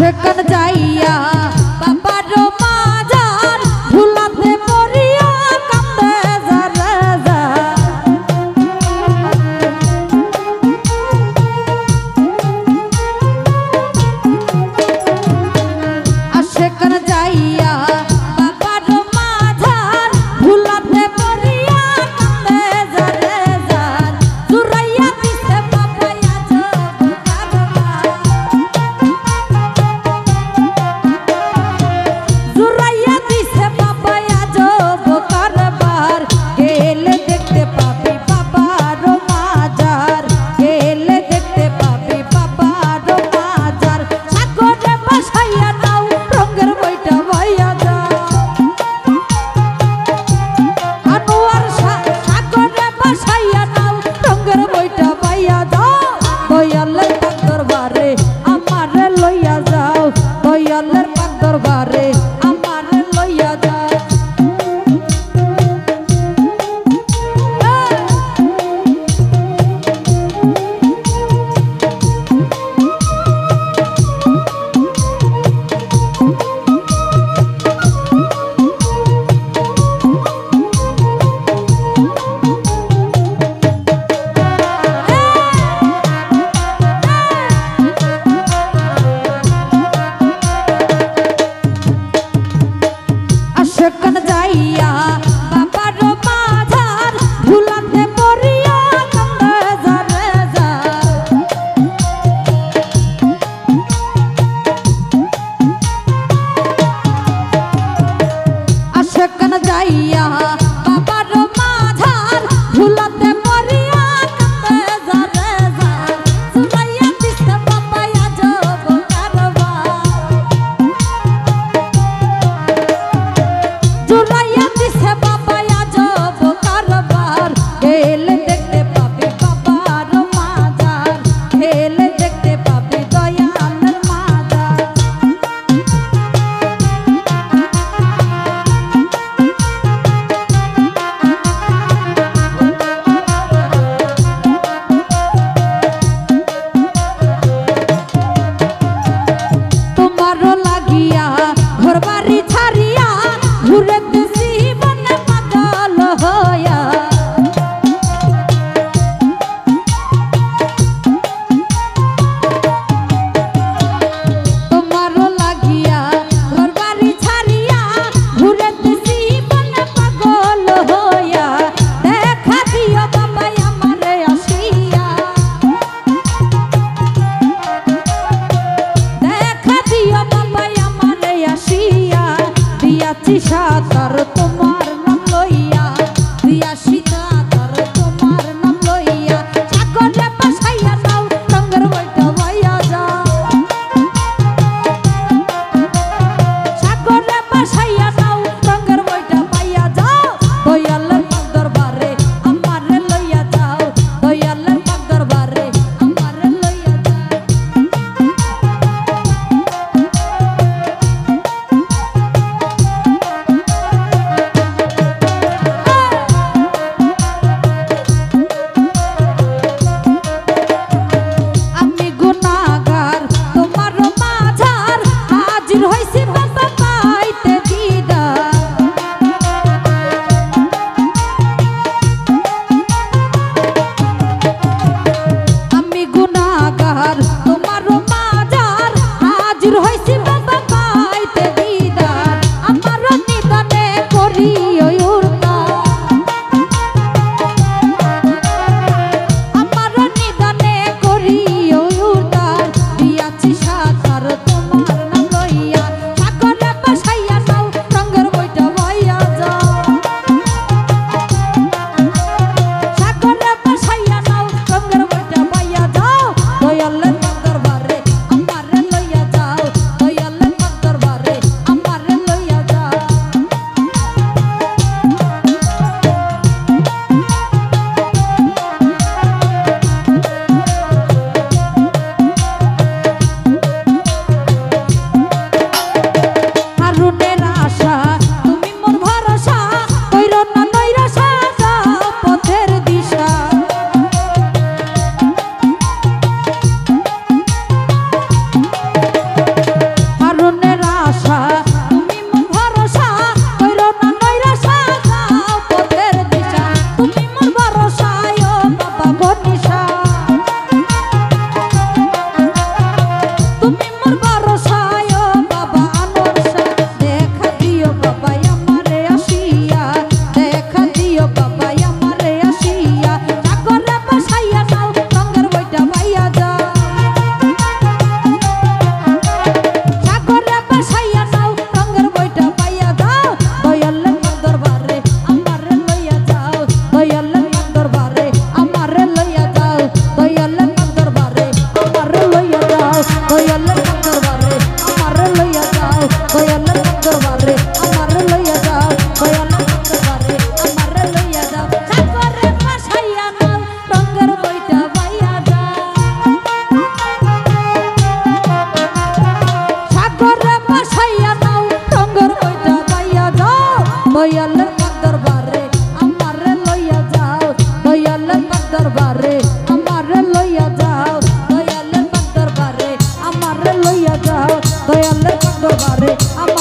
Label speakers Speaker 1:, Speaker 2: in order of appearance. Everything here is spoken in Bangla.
Speaker 1: সেখান যাইয়া কানা যাইয়া সাঁতার দয়াল দরবারে আমার লইয়া যাও দয়াল দরবারে আমার লইয়া যাও দয়াল দরবারে আমার লইয়া যাও দয়াল দরবারে আমার